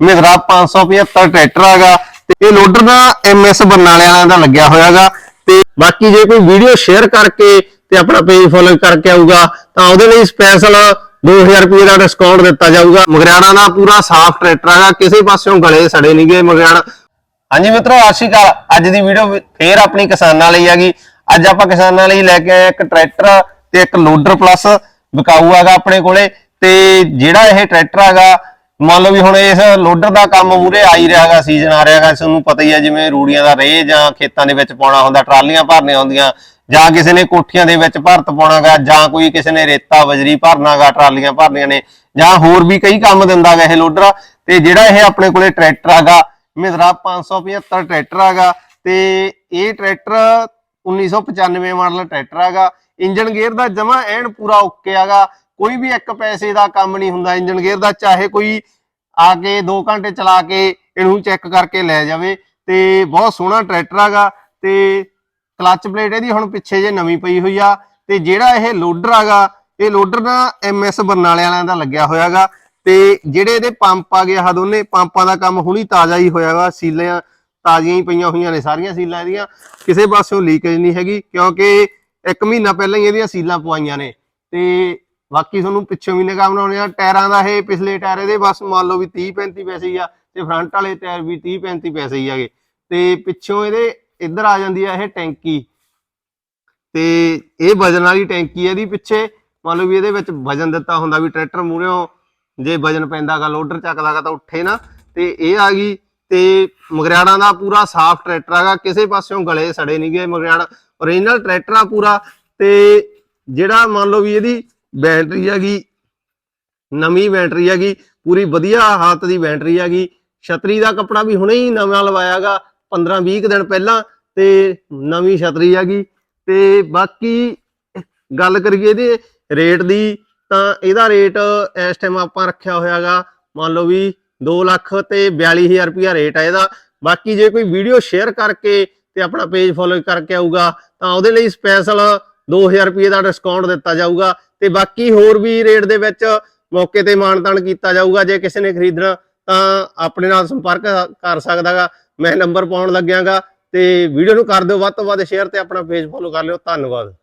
Mahindra 575 tractor ਹੈਗਾ ਤੇ ਇਹ ਲੋਡਰ ਦਾ ਐਮਐਸ ਬਰਨਾਲੇ ਵਾਲਿਆਂ ਦਾ ਲੱਗਿਆ ਹੋਇਆਗਾ। ਤੇ ਬਾਕੀ ਜੇ ਕੋਈ ਵੀਡੀਓ ਸ਼ੇਅਰ ਕਰਕੇ ਤੇ ਆਪਣਾ ਪੇਜ ਫੋਲੋ ਕਰਕੇ ਆਊਗਾ, ਤਾਂ ਉਹਦੇ ਲਈ ਸਪੈਸ਼ਲ 2000 ਰੁਪਏ ਦਾ ਡਿਸਕਾਊਂਟ ਦਿੱਤਾ ਜਾਊਗਾ। ਮਗਰਾਣਾ ਦਾ ਪੂਰਾ ਸਾਫ਼ ਟਰੈਕਟਰ ਹੈਗਾ ਕਿਸੇ ਪਾਸਿਓਂ ਗਲੇ ਸੜੇ ਨਹੀਂ ਗਏ ਮਗਰਿਆਣਾ ਹਾਂਜੀ ਮਿੱਤਰੋ, ਸਤਿ ਸ਼੍ਰੀ ਅਕਾਲ। ਅੱਜ ਦੀ ਵੀਡੀਓ ਫੇਰ ਆਪਣੀ ਕਿਸਾਨਾਂ ਲਈ ਹੈਗੀ ਅੱਜ ਆਪਾਂ ਕਿਸਾਨਾਂ ਲਈ ਲੈ ਕੇ ਆਏ ਇੱਕ ਟਰੈਕਟਰ ਤੇ ਇੱਕ ਲੋਡਰ ਪਲੱਸ ਵਿਕਾਊ ਹੈਗਾ ਆਪਣੇ ਕੋਲੇ। ਤੇ ਜਿਹੜਾ ਇਹ ਟਰੈਕਟਰ ਹੈਗਾ ਮੰਨ ਲਓ ਵੀ ਹੁਣ ਇਸ ਲੋਡਰ ਦਾ ਕੰਮ ਮੂਰੇ ਆ ਹੀ ਰਿਹਾ ਸੀਜ਼ਨ ਆ ਰਿਹਾ ਤੁਹਾਨੂੰ ਪਤਾ ਹੀ ਹੈ ਜਿਵੇਂ ਰੂੜੀਆਂ ਦਾ ਰੇਹ ਜਾਂ ਖੇਤਾਂ ਦੇ ਵਿੱਚ ਪਾਉਣਾ ਹੁੰਦਾ, ਟਰਾਲੀਆਂ ਭਰਨੀਆਂ ਹੁੰਦੀਆਂ, ਜਾਂ ਕਿਸੇ ਨੇ ਕੋਠੀਆਂ ਦੇ ਵਿੱਚ ਭਰਤ ਪਾਉਣਾਗਾ, ਜਾਂ ਕੋਈ ਕਿਸੇ ਨੇ ਰੇਤਾ, ਬਜਰੀ ਭਰਨਾਗਾ, ਟਰਾਲੀਆਂ ਭਰਨੀਆਂ ਨੇ, ਜਾਂ ਹੋਰ ਵੀ ਕਈ ਕੰਮ ਦਿੰਦਾਗਾ ਇਹ ਲੋਡਰ, ਤੇ ਜਿਹੜਾ ਇਹ ਆਪਣੇ ਕੋਲੇ ਟਰੈਕਟਰ ਹੈਗਾ ਮਹਿੰਦਰਾ 575 ਟਰੈਕਟਰ ਹੈਗਾ ਤੇ ਇਹ ਟਰੈਕਟਰ 1995 ਮਾਡਲ ਟਰੈਕਟਰ ਹੈਗਾ ਇੰਜਨ ਗੇਅਰ ਦਾ ਜਮਾ ਐਨ ਪੂਰਾ ਓਕੇ ਹੈਗਾ ਕੋਈ ਵੀ ਇੱਕ ਪੈਸੇ ਦਾ ਕੰਮ ਨਹੀਂ ਹੁੰਦਾ ਇੰਜਨ ਗੇਅਰ ਦਾ, ਚਾਹੇ ਕੋਈ ਆ ਕੇ 2 ਘੰਟੇ ਚਲਾ ਕੇ ਇਹਨੂੰ ਚੈੱਕ ਕਰਕੇ ਲੈ ਜਾਵੇ ਤੇ ਬਹੁਤ ਸੋਹਣਾ ਟਰੈਕਟਰ ਹੈਗਾ ਤੇ ਕਲਚ ਪਲੇਟ ਇਹਦੀ ਹੁਣ ਪਿੱਛੇ ਜੇ ਨਵੀਂ ਪਈ ਹੋਈ ਆ ਤੇ ਜਿਹੜਾ ਇਹ ਲੋਡਰ ਹੈਗਾ, ਇਹ ਲੋਡਰ ਨਾ ਐਮਐਸ ਬਰਨਾਲੇ ਵਾਲਿਆਂ ਦਾ ਲੱਗਿਆ ਹੋਇਆ ਹੋਇਆਗਾ ਤੇ ਜਿਹੜੇ ਇਹਦੇ ਪੰਪ ਆ ਗਏ ਆ ਦੋਨੇ, ਪੰਪਾਂ ਦਾ ਕੰਮ ਹੁਣੀ ਤਾਜ਼ਾ ਹੀ ਹੋਇਆ ਹੋਇਆਗਾ ਸੀਲਾਂ ਤਾਜ਼ੀਆਂ ਹੀ ਪਈਆਂ ਹੋਈਆਂ ਨੇ ਸਾਰੀਆਂ ਸੀਲਾਂ ਇਹਦੀਆਂ, ਕਿਸੇ ਪਾਸਿਓਂ ਲੀਕੇਜ ਨਹੀਂ ਹੈਗੀ ਕਿਉਂਕਿ ਇੱਕ ਮਹੀਨਾ ਪਹਿਲਾਂ ਹੀ ਇਹਦੀਆਂ ਸੀਲਾਂ ਪਵਾਈਆਂ ਨੇ ਤੇ ਬਾਕੀ ਤੁਹਾਨੂੰ ਪਿੱਛੋਂ ਵੀ ਨਿਗਾਹ ਬਣਾਉਣੇ ਆ, ਟਾਇਰਾਂ ਦਾ ਇਹ ਪਿਛਲੇ ਟਾਇਰ ਇਹਦੇ ਬਸ ਮੰਨ ਲਓ ਵੀ 30 35 ਪੈਸੇ ਹੀ ਆ ਤੇ ਫਰੰਟ ਵਾਲੇ ਟਾਇਰ ਵੀ 30 35 ਪੈਸੇ ਹੀ ਆਗੇ ਤੇ ਪਿੱਛੋਂ ਇਹਦੇ ਇੱਧਰ ਆ ਜਾਂਦੀ ਆ ਇਹ ਟੈਂਕੀ। ਤੇ ਇਹ ਵਜਨ ਵਾਲੀ ਟੈਂਕੀ ਹੈ ਇਹਦੀ ਪਿੱਛੇ, ਮੰਨ ਲਓ ਵੀ ਇਹਦੇ ਵਿੱਚ ਵਜਨ ਦਿੱਤਾ ਹੁੰਦਾ ਵੀ ਟਰੈਕਟਰ ਮੂਹਰਿਓਂ ਜੇ ਵਜਨ ਪੈਂਦਾਗਾ, ਲੋਡਰ ਚੱਕਦਾਗਾ ਤਾਂ ਉੱਠੇ ਨਾ। ਤੇ ਇਹ ਆ ਗਈ ਤੇ ਮਗਰਿਆੜਾਂ ਦਾ ਪੂਰਾ ਸਾਫ਼ ਟਰੈਕਟਰ ਹੈਗਾ, ਕਿਸੇ ਪਾਸਿਓਂ ਗਲੇ ਸੜੇ ਨਹੀਂ ਗਏ ਮਗਰਿਆੜਾ। ਓਰੀਜਨਲ ਟਰੈਕਟਰ ਆ ਪੂਰਾ ਤੇ ਜਿਹੜਾ ਮੰਨ ਲਓ ਵੀ ਇਹਦੀ ਬੈਟਰੀ ਹੈਗੀ, ਨਵੀਂ ਬੈਟਰੀ ਹੈਗੀ, ਪੂਰੀ ਵਧੀਆ ਹਾਲਤ ਦੀ ਬੈਟਰੀ ਹੈਗੀ। ਛਤਰੀ ਦਾ ਕੱਪੜਾ ਵੀ ਹੁਣੇ ਹੀ ਨਵਾਂ ਲਵਾਇਆਗਾ 15 20 ਦਿਨ ਪਹਿਲਾਂ, ਤੇ ਨਵੀਂ ਛਤਰੀ ਹੈਗੀ। ਤੇ ਬਾਕੀ ਗੱਲ ਕਰੀਏ ਇਹਦੇ ਰੇਟ ਦੀ, ਤਾਂ ਇਹਦਾ ਰੇਟ ਇਸ ਟਾਈਮ ਆਪਾਂ ਰੱਖਿਆ ਹੋਇਆਗਾ, ਮੰਨ ਲਓ ਵੀ 2 ਲੱਖ ਤੇ 42000 ਰੁਪਿਆ ਰੇਟ ਹੈ ਇਹਦਾ। ਬਾਕੀ ਜੇ ਕੋਈ ਵੀਡੀਓ ਸ਼ੇਅਰ ਕਰਕੇ ਤੇ ਆਪਣਾ ਪੇਜ ਫੋਲੋ ਕਰਕੇ ਆਊਗਾ, ਤਾਂ ਉਹਦੇ ਲਈ ਸਪੈਸ਼ਲ 2000 ਰੁਪਏ ਦਾ ਡਿਸਕਾਊਂਟ ਦਿੱਤਾ ਜਾਊਗਾ। ਤੇ ਬਾਕੀ ਹੋਰ ਵੀ ਰੇਟ ਦੇ ਵਿੱਚ ਮੌਕੇ ਤੇ ਮਾਨਤਾਨ ਕੀਤਾ ਜਾਊਗਾ। ਜੇ ਕਿਸੇ ਨੇ ਖਰੀਦਣਾ ਤਾਂ ਆਪਣੇ ਨਾਲ ਸੰਪਰਕ ਕਰ ਸਕਦਾਗਾ। ਮੈਂ ਨੰਬਰ ਪਾਉਣ ਲੱਗਿਆਗਾ ਤੇ ਵੀਡੀਓ ਨੂੰ ਕਰ ਦਿਓ। ਵੱਧ ਤੋਂ ਵੱਧ ਸ਼ੇਅਰ ਤੇ ਆਪਣਾ ਪੇਜ ਫੋਲੋ ਕਰ ਲਿਓ। ਧੰਨਵਾਦ।